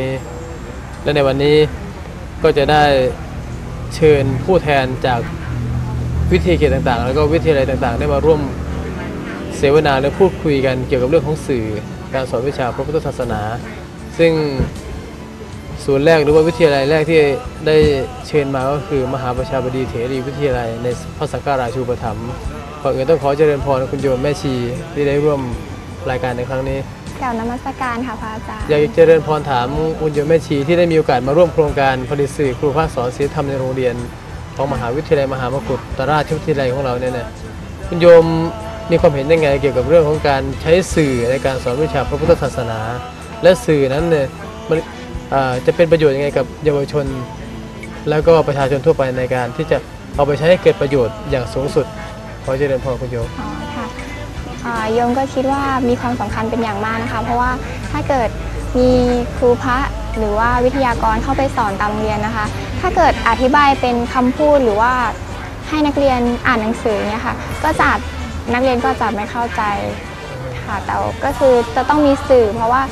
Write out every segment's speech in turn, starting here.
นี้และในวันนี้ก็จะได้เชิญผู้แทนจากวิทยาเขตต่างๆ แล้วก็วิทยาลัยต่างๆ ได้มาร่วมเสวนาและพูดคุยกันเกี่ยวกับเรื่องของสื่อการสอนวิชาพระพุทธศาสนา ซึ่งศูนย์แรกหรือว่าวิทยาลัยแรกที่ได้เชิญมาก็คือ มหาประชาบดีเถรีวิทยาลัยในพระสังฆราชูปถัมภ์ก่อนอื่นต้องขอเจริญพรคุณโยมแม่ชีที่ได้ร่วมรายการในครั้งนี้ กล่าวนมัสการค่ะพระอาจารย์อยากจะเจริญพรถามคุณโยมแม่ชีที่ได้มีโอกาสมาร่วมโครงการผลิตสื่อครูภาคสอนศิลธรรมในโรงเรียน ของมหาวิทยาลัยมหามกุฏตราชวิทยาลัยของเราเนี่ยนะคุณโยมมีความเห็นยังไงเกี่ยวกับเรื่องของการใช้สื่อในการสอนวิชาพระพุทธศาสนา และสื่อนั้นเนี่ยมันจะเป็นประโยชน์ยังไงกับเยาวชน แล้วก็ประชาชนทั่วไปในการที่จะเอาไปใช้ให้เกิดประโยชน์อย่างสูงสุดขอเจริญพรคุณโยม โยมก็คิดว่ามีความสำคัญเป็นอย่างมากนะคะ เพราะว่าถ้าเกิดมีครูพระหรือว่าวิทยากรเข้าไปสอนตามโรงเรียนนะคะ ถ้าเกิดอธิบายเป็นคำพูดหรือว่าให้นักเรียนอ่านหนังสือเนี่ยค่ะก็จะนักเรียนก็จะไม่เข้าใจค่ะแต่ก็คือจะต้องมีสื่อ เพราะว่า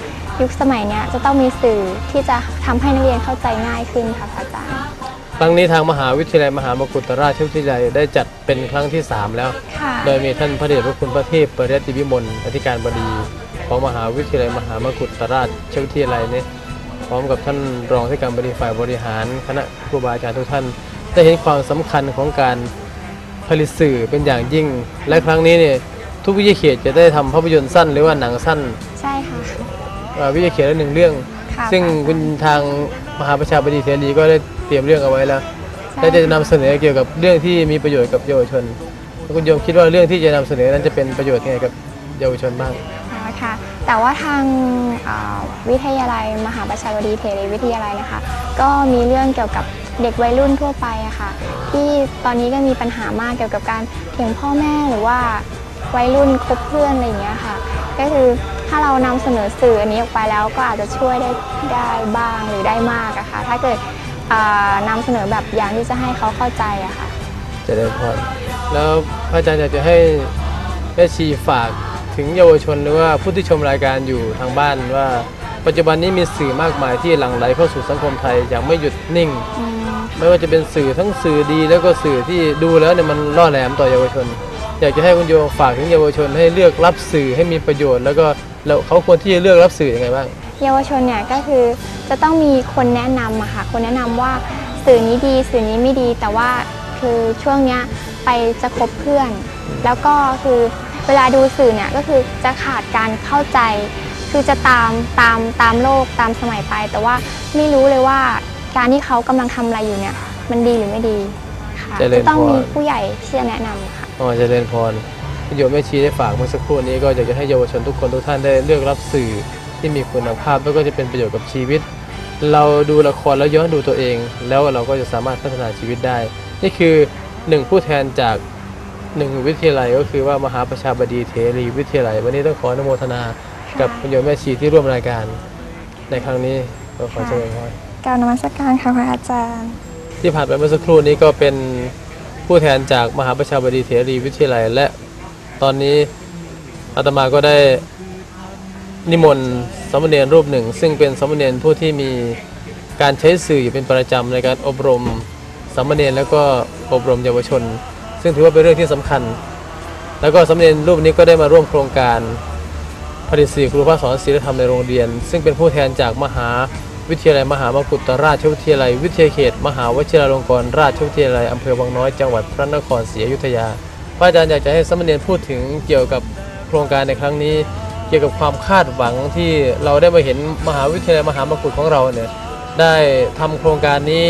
ยุคสมัยเนี้ยจะต้องมีสื่อที่จะทำให้นักเรียนเข้าใจง่ายขึ้นค่ะพระอาจารย์ ครั้งนี้ทางมหาวิทยาลัยมหามกุฏราชวิทยาลัยได้จัดเป็นครั้งที่ 3 แล้ว ค่ะโดยมีท่านพระเดชพระคุณพระเทพปริยัติวิมลอธิการบดีของมหาวิทยาลัยมหามกุฏราชวิทยาลัยเนี่ยพร้อมกับท่านรองที่การบดีฝ่ายบริหาร คณะครูบาอาจารย์ทุกท่าน ได้เห็นความสำคัญของการผลิตสื่อเป็นอย่างยิ่ง และครั้งนี้เนี่ยทุกวิทยาเขตจะได้ทำภาพยนตร์สั้นหรือว่าหนังสั้นใช่ค่ะ เอ่อวิทยาเขตละหนึ่งเรื่อง ค่ะซึ่งพระอาจารย์คุณทางมหาประชาบดีเสรีก็ได้ เตรียมเรื่องเอาไว้แล้วใช่และจะนำเสนอเกี่ยวกับเรื่องที่มีประโยชน์กับเยาวชนแล้วคุณโยมคิดว่าเรื่องที่จะนำเสนอนั้นจะเป็นประโยชน์ยังไงกับเยาวชนบ้างอ๋อค่ะแต่ว่าทางอ่าวิทยาลัยมหาประชาบดีเทรีวิทยาลัยนะคะ ก็มีเรื่องเกี่ยวกับเด็กวัยรุ่นทั่วไปอะค่ะ ที่ตอนนี้ก็มีปัญหามากเกี่ยวกับการเถียงพ่อแม่หรือว่าวัยรุ่นคบเพื่อนอะไรอย่างเงี้ยค่ะ ก็คือถ้าเรานำเสนอสื่ออันนี้ออกไปแล้วก็อาจจะช่วยได้ได้บ้างหรือได้มากอะค่ะถ้าเกิดอ่า นำเสนอแบบอย่างที่จะให้เขาเข้าใจอะค่ะจะได้พรแล้วพระอาจารย์อยากจะให้แม่ชีฝากถึงเยาวชนหรือว่าผู้ที่ชมรายการอยู่ทางบ้านว่า ปัจจุบันนี้มีสื่อมากมายที่หลั่งไหลเข้าสู่สังคมไทยอย่างไม่หยุดนิ่งมไม่ว่าจะเป็นสื่อทั้งสื่อดีแล้วก็สื่อที่ดูแล้วเนี่ยมันล่อแหลมต่อเยาวชน อยากจะให้คุณโยฝากถึงเยาวชนให้เลือกรับสื่อให้มีประโยชน์ แล้วก็แล้วเขาควรที่จะเลือกรับสื่อยังไงบ้าง เยาวชนเนี่ยก็คือจะต้องมีคนแนะนำอะค่ะคนแนะนำว่าสื่อนี้ดีสื่อนี้ไม่ดี แต่ว่าคือช่วงเนี้ยไปจะคบเพื่อน แล้วก็คือเวลาดูสื่อเนี่ยก็คือจะขาดการเข้าใจ คือจะตามตามตามโลกตามสมัยไป แต่ว่าไม่รู้เลยว่าการที่เขากำลังทำอะไรอยู่เนี่ยมันดีหรือไม่ดีค่ะเจริญจะต้องพรมีผู้ใหญ่ที่จะแนะนำค่ะ อ๋อเจริญพรคุณโยมแม่ชีได้ฝากเมื่อสักครู่นี้ก็อยากจะให้เยาวชนทุกคนทุกท่านได้เลือกรับสื่อ ที่มีคุณภาพแล้วก็จะเป็นประโยชน์กับชีวิต เราดูละครแล้วย้อนดูตัวเอง แล้วเราก็จะสามารถพัฒนาชีวิตได้ นี่คือหนึ่งผู้แทนจากหนึ่งวิทยาลัยก็คือว่ามหาประชาบดีเทรีวิทยาลัย วันนี้ต้องขออนุโมทนากับคุณโยมแม่ชีที่ร่วมรายการ ในครั้งนี้ก็ขอเชิญพรกล่าวนมัสการค่ะพระอาจารย์ ที่ผ่านไปเมื่อสักครู่นี้ก็เป็นผู้แทนจากมหาประชาบดีเถรีวิทยาลัยและตอนนี้อาตมาก็ได้ นิมนต์สามเณรรูปหนึ่ง ซึ่งเป็นสามเณรผู้ที่มีการใช้สื่ออยู่เป็นประจำในการอบรมสามเณรแล้วก็อบรมเยาวชน ซึ่งถือว่าเป็นเรื่องที่สำคัญ แล้วก็สามเณรรูปนี้ก็ได้มาร่วมโครงการผลิตสื่อครูภาคสอนศิลธรรมในโรงเรียน ซึ่งเป็นผู้แทนจากมหาวิทยาลัยมหามกุฏราชวิทยาลัย วิทยาเขต มหาวชิราลงกรณราชวิทยาลัยอำเภอวังน้อยจังหวัดพระนครศรีอยุธยาพระอาจารย์อยากจะให้สามเณรพูดถึงเกี่ยวกับโครงการในครั้งนี้ เกี่ยวกับความคาดหวังที่เราได้มาเห็นมหาวิทยาลัยมหามกุฏของเราเนี่ยได้ทำโครงการนี้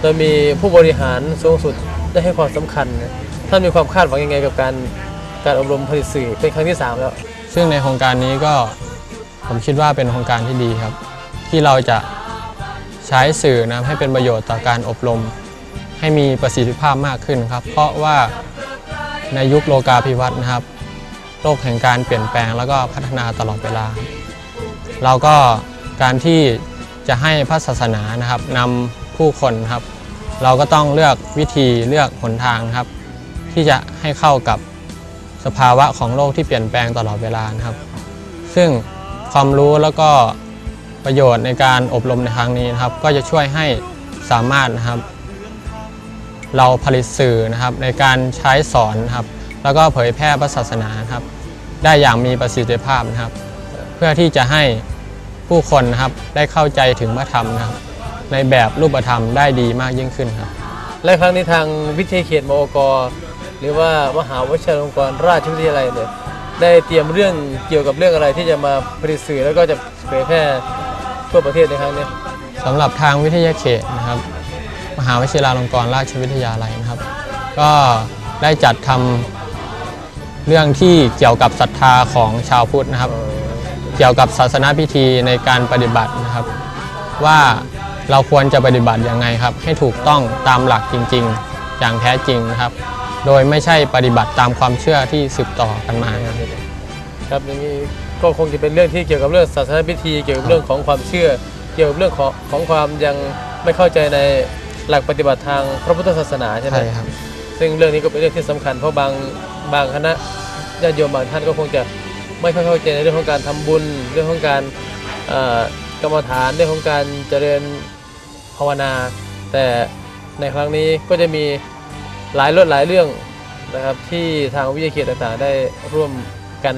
โดยมีผู้บริหารสูงสุดได้ให้ความสำคัญนะท่านมีความคาดหวังยังไงกับการการอบรมผลิตสื่อเป็นครั้งที่สามแล้ว ซึ่งในโครงการนี้ก็ผมคิดว่าเป็นโครงการที่ดีครับ ที่เราจะใช้สื่อนะให้เป็นประโยชน์ต่อการอบรม ให้มีประสิทธิภาพมากขึ้นครับ เพราะว่าในยุคโลกาภิวัตน์นะครับ โลกแห่งการเปลี่ยนแปลงแล้วก็พัฒนาตลอดเวลา เราก็การที่จะให้พระศาสนานะครับนำผู้คนครับ เราก็ต้องเลือกวิธีเลือกหนทางครับ ที่จะให้เข้ากับสภาวะของโลกที่เปลี่ยนแปลงตลอดเวลานะครับ ซึ่งความรู้แล้วก็ประโยชน์ในการอบรมในครั้งนี้นะครับ ก็จะช่วยให้สามารถนะครับ เราผลิตสื่อนะครับในการใช้สอนนะครับ แล้วก็เผยแพร่พระศาสนานะครับ ได้อย่างมีประสิทธิภาพนะครับ เพื่อที่จะให้ผู้คนนะครับได้เข้าใจถึงพระธรรมนะครับ ในแบบรูปธรรมได้ดีมากยิ่งขึ้นครับ และครั้งนี้ทางวิทยาเขตมอกหรือว่ามหาวิทยาลงกรณราชวิทยาลัยเนี่ยได้เตรียมเรื่องเกี่ยวกับเรื่องอะไรที่จะมาผลิตสื่อแล้วก็จะเผยแพร่ทั่วประเทศในครั้งนี้สำหรับทางวิทยาเขตนะครับ มหาวิทยาลงกรณราชวิทยาลัยนะครับ ก็ได้จัดทำ เรื่องที่เกี่ยวกับศรัทธาของชาวพุทธนะครับ เกี่ยวกับศาสนาพิธีในการปฏิบัตินะครับ ว่าเราควรจะปฏิบัติยังไงครับ ให้ถูกต้องตามหลักจริง ๆ อย่างแท้จริงนะครับ โดยไม่ใช่ปฏิบัติตามความเชื่อที่สืบต่อกันมานะครับครับอย่างนี้ก็คงจะเป็นเรื่องที่เกี่ยวกับเรื่องศาสนาพิธี เกี่ยวกับเรื่องของความเชื่อ เกี่ยวกับเรื่องของของความยังไม่เข้าใจในหลักปฏิบัติทางพระพุทธศาสนาใช่ไหมใช่ครับ ซึ่งเรื่องนี้ก็เป็นเรื่องที่สำคัญเพราะบางบางคณะ ญาติโยมบางท่านก็คงจะไม่ค่อยเข้าใจในเรื่องของการทำบุญ เรื่องของการกรรมฐานเรื่องของการเจริญภาวนา แต่ในครั้งนี้ก็จะมีหลายรถหลายเรื่องนะครับที่ทางวิทยาเขตต่างๆ ได้ร่วมกัน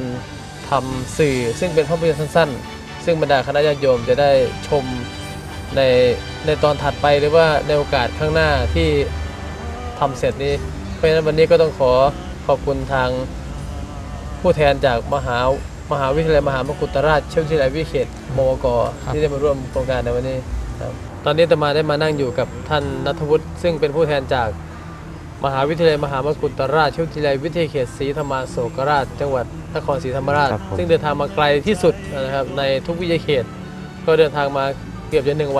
ทำสื่อ ซึ่งเป็นภาพยนตร์สั้น ๆ ซึ่งบรรดาคณะญาติโยมจะได้ชมในในตอนถัดไปหรือว่าในโอกาสข้างหน้าที่ทำเสร็จนี้ เพราะฉะนั้นวันนี้ก็ต้องขอขอบคุณทาง ผู้แทนจากมหามหาวิทยาลัยมหามกุฏราชวิทยาลัยวิเขตมวกครับที่ได้มาร่วมโครงการในวันนี้ครับตอนนี้อาตมาได้มานั่งอยู่กับท่านนัทวุฒิซึ่งเป็นผู้แทนจากมหาวิทยาลัยมหามกุฏราชวิทยาลัยวิทยาเขตศรีธรรมาโศกราช จังหวัดนครศรีธรรมราชครับผมซึ่งเดินทางมาไกลที่สุดนะครับในทุกวิทยาเขต ก็เดินทางมาเกือบจะหนึ่งวัน